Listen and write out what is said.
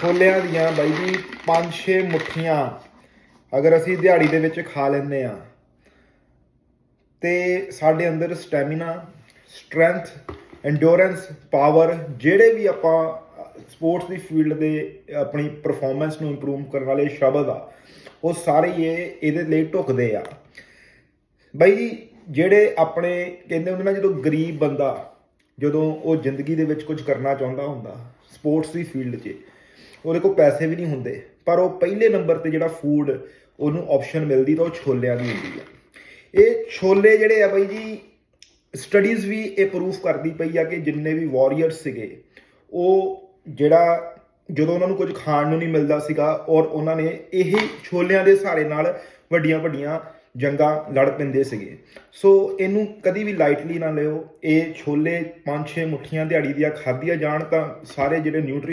ਛੋਲਿਆਂ ਦੀਆਂ ਬਾਈ ਜੀ 5-6 ਮੁੱਠੀਆਂ ਅਗਰ ਅਸੀਂ ਦਿਹਾੜੀ ਦੇ ਵਿੱਚ ਖਾ ਲੈਂਦੇ ਆ ਤੇ ਸਾਡੇ ਅੰਦਰ ਸਟੈਮਿਨਾ ਸਟਰੈਂਥ ਐਂਡੋਰੈਂਸ ਪਾਵਰ ਜਿਹੜੇ ਵੀ ਆਪਾਂ ਸਪੋਰਟਸ ਦੀ ਫੀਲਡ ਦੇ ਆਪਣੀ ਪਰਫਾਰਮੈਂਸ ਨੂੰ ਇੰਪਰੂਵ ਕਰਨ ਵਾਲੇ ਸ਼ਬਦ ਆ ਉਹ ਸਾਰੇ ਇਹ ਇਹਦੇ ਲਈ ਢੁਕਦੇ ਆ। ਬਾਈ ਜੀ, ਜਿਹੜੇ ਆਪਣੇ ਕਹਿੰਦੇ ਹੁੰਦੇ ਨਾ ਜਦੋਂ ਗਰੀਬ ਬੰਦਾ ਜਦੋਂ ਉਹ ਜ਼ਿੰਦਗੀ ਦੇ ਵਿੱਚ ਕੁਝ ਕਰਨਾ ਚਾਹੁੰਦਾ ਹੁੰਦਾ ਸਪੋਰਟਸ ਦੀ ਫੀਲਡ 'ਚ। ਉਹਦੇ ਕੋਲ ਪੈਸੇ ਵੀ ਨਹੀਂ ਹੁੰਦੇ। ਪਰ ਉਹ ਪਹਿਲੇ ਨੰਬਰ ਤੇ ਜਿਹੜਾ ਫੂਡ ਉਹਨੂੰ ਆਪਸ਼ਨ ਮਿਲਦੀ ਤਾਂ ਉਹ ਛੋਲਿਆਂ ਦੀ ਹੁੰਦੀ ਆ। ਇਹ ਛੋਲੇ ਜਿਹੜੇ ਆ ਬਾਈ ਜੀ ਸਟੱਡੀਜ਼ ਵੀ ਇਹ ਪ੍ਰੂਫ ਕਰਦੀ ਪਈ ਆ ਕਿ ਜਿੰਨੇ ਵੀ ਵਾਰੀਅਰਸ ਸੀਗੇ, ਉਹ ਜਿਹੜਾ ਜਦੋਂ ਉਹਨਾਂ ਨੂੰ ਕੁਝ ਖਾਣ ਨੂੰ ਨਹੀਂ ਮਿਲਦਾ ਸੀਗਾ ਔਰ ਉਹਨਾਂ ਨੇ ਇਹੀ ਛੋਲਿਆਂ ਦੇ ਸਹਾਰੇ ਨਾਲ ਵੱਡੀਆਂ ਵੱਡੀਆਂ ਜੰਗਾਂ ਲੜ ਪੈਂਦੇ ਸੀਗੇ। ਸੋ ਇਹਨੂੰ ਕਦੀ ਵੀ ਲਾਈਟਲੀ ਨਾ ਲਿਓ। ਇਹ ਛੋਲੇ ਪੰਜ ਛੇ ਮੁੱਠੀਆਂ ਦਿਹਾੜੀ ਦੀਆਂ ਖਾਧੀਆਂ ਜਾਣ ਤਾਂ ਸਾਰੇ ਜਿਹੜੇ ਨਿਊਟ੍ਰੀ